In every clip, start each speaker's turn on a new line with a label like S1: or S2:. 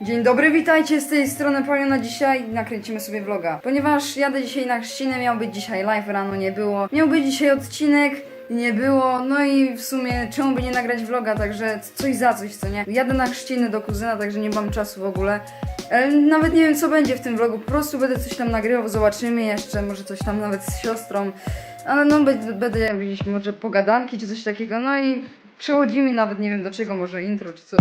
S1: Dzień dobry, witajcie z tej strony Poliona. Dzisiaj nakręcimy sobie vloga. Ponieważ jadę dzisiaj na chrzciny, miał być dzisiaj live, rano nie było. Miał być dzisiaj odcinek, nie było. No i w sumie czemu by nie nagrać vloga, także coś za coś, co nie? Jadę na chrzciny do kuzyna, także nie mam czasu w ogóle. E, Nawet nie wiem co będzie w tym vlogu, po prostu będę coś tam nagrywał, zobaczymy jeszcze, może coś tam nawet z siostrą. Ale no będę jakieś może pogadanki czy coś takiego, no i przechodzimy nawet nie wiem do czego, może intro czy coś.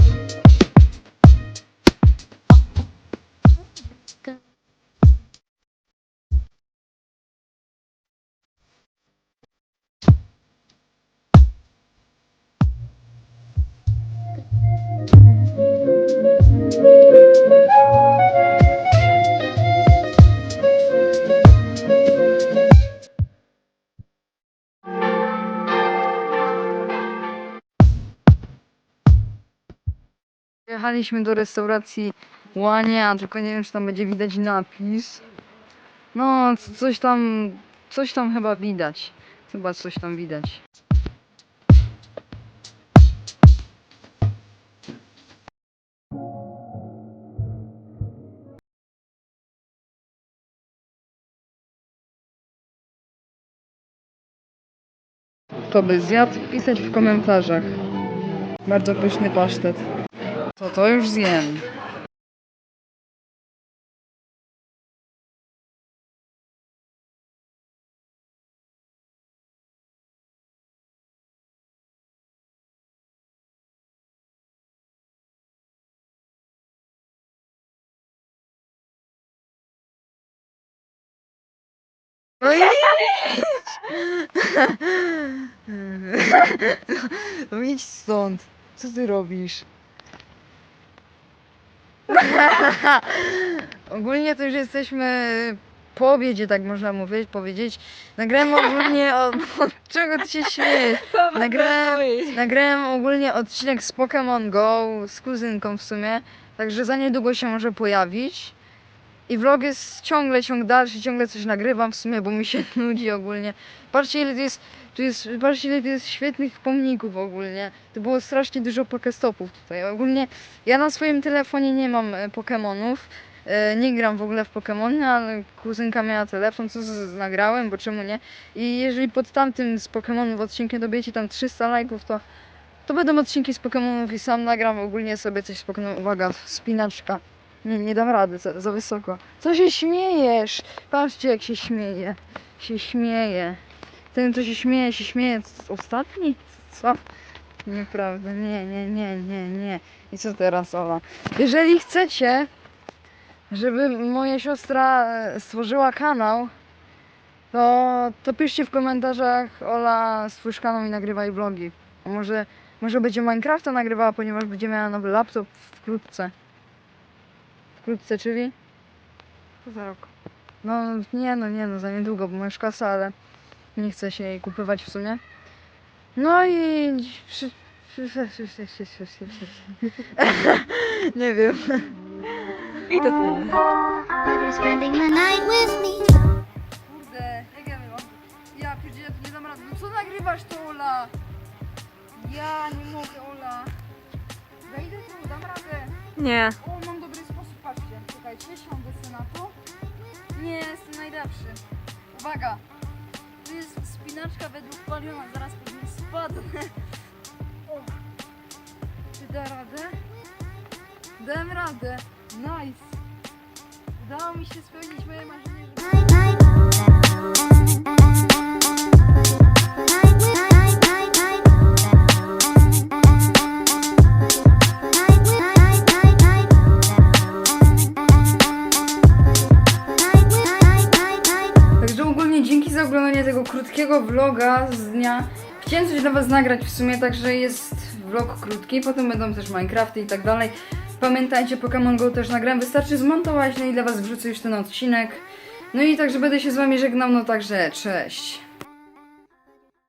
S1: Jechaliśmy do restauracji Łania, tylko nie wiem, czy tam będzie widać napis. No, coś tam, coś tam chyba widać. Chyba coś tam widać. Kto by zjadł? Pisać w komentarzach. Bardzo pyszny pasztet. To to już zjem. No i No idź stąd. Co ty robisz? Ogólnie to już jesteśmy po obiedzie, tak można mówić, powiedzieć. Nagrałem ogólnie o... od czego ty się śmiejesz? Nagrałem, nagrałem ogólnie odcinek z Pokémon Go z kuzynką w sumie, także za niedługo się może pojawić. I vlog jest ciągle, ciąg dalszy, ciągle coś nagrywam w sumie, bo mi się nudzi ogólnie. Patrzcie ile tu jest, tu jest, patrzcie ile tu jest świetnych pomników ogólnie. To było strasznie dużo pokestopów tutaj. Ogólnie ja na swoim telefonie nie mam e, Pokemonów. E, nie gram w ogóle w Pokemony, ale kuzynka miała telefon, co nagrałem, bo czemu nie? I jeżeli pod tamtym z Pokemonów odcinkiem dobijecie tam 300 lajków, to to będą odcinki z Pokemonów i sam nagram ogólnie sobie coś z Pokemonów. Uwaga, spinaczka. Nie, nie dam rady, za, za wysoko. Co się śmiejesz? Patrzcie jak się śmieje. Się śmieje. Ten co się śmieje, się śmieje. Ostatni? Co? Nieprawda, nie, nie, nie, nie, nie. I co teraz, Ola? Jeżeli chcecie, żeby moja siostra e, stworzyła kanał, to, to piszcie w komentarzach Ola stwórz kanał i nagrywaj vlogi. Może, może będzie Minecrafta nagrywała, ponieważ będzie miała nowy laptop wkrótce. Wkrótce, czyli?
S2: Za rok.
S1: No nie no, nie no, za niedługo, bo masz kasę, ale nie chcę się jej kupywać w sumie. No i... Nie wiem.
S2: I to
S3: You're spending the night with me.
S1: Kurde, jak ja pierdzielę, tu nie dam rady. No co nagrywasz to, Ola? Ja nie mogę, Ola. Wejdę tu, dam radę.
S2: Nie.
S1: O, mam patrzcie. Czekajcie, siądę to. Nie, jestem najlepszy. Uwaga. Tu jest spinaczka według paliona, zaraz pewnie spadnę. O. Czy da radę? Dam radę. Nice. Udało mi się spełnić moje marzenie, tego krótkiego vloga z dnia. Chciałem coś dla was nagrać w sumie, także jest vlog krótki, potem będą też Minecrafty i tak dalej. Pamiętajcie, Pokémon Go też nagrałem, wystarczy zmontować, no i dla was wrzucę już ten odcinek. No i także będę się z wami żegnał, no także cześć.